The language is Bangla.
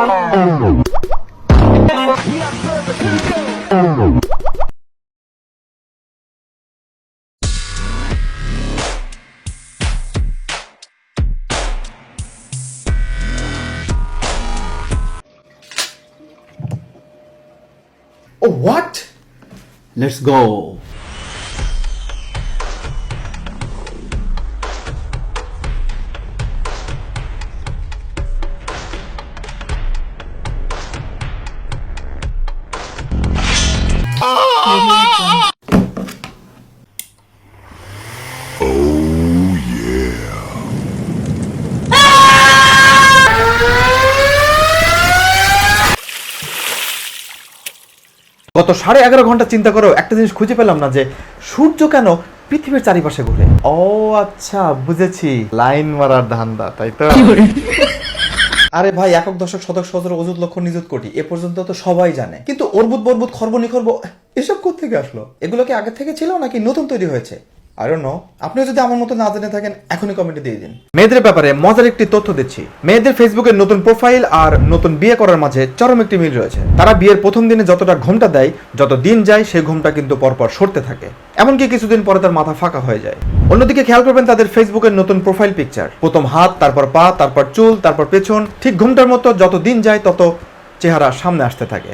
Oh, what? Let's go. গত সাড়ে এগারো ঘণ্টা চিন্তা করেও একটা জিনিস খুঁজে পেলাম না যে সূর্য কেন পৃথিবীর চারিপাশে ঘুরে। ও আচ্ছা বুঝেছি। লাইন মারার ধান্দা তাই তো? আরে ভাই, একক দশক শতক সজর অজুত লক্ষ, নিযুত, কোটি, এ পর্যন্ত তো সবাই জানে। কিন্তু অর্বুত বর্বুত খর্ব, নিখর্ব, এসব কোথেকে আসলো? এগুলো কি আগে থেকে ছিল নাকি নতুন তৈরি হয়েছে? আই নো আপনি যদি আমার মতো না জেনে থাকেন, এখনই কমেন্টে দিয়ে দিন। মেয়েদের ব্যাপারে মজার একটি তথ্য দিচ্ছি। মেয়েদের ফেসবুকের নতুন প্রোফাইল আর নতুন বিয়ে করার মাঝে চরম একটি মিল রয়েছে। তারা বিয়ের প্রথম দিনে যতটা ঘুমটা দেয়, যত দিন যায়, সেই ঘুমটা কিন্তু পরপর সরতে থাকে। এমনকি কিছুদিন পরে তার মাথা ফাঁকা হয়ে যায়। অন্যদিকে খেয়াল করবেন, তাদের ফেসবুকের নতুন প্রোফাইল পিকচার প্রথম হাত, তারপর পা, তারপর চুল, তারপর পেছন। ঠিক ঘুমটার মতো যত দিন যায়, তত চেহারা সামনে আসতে থাকে।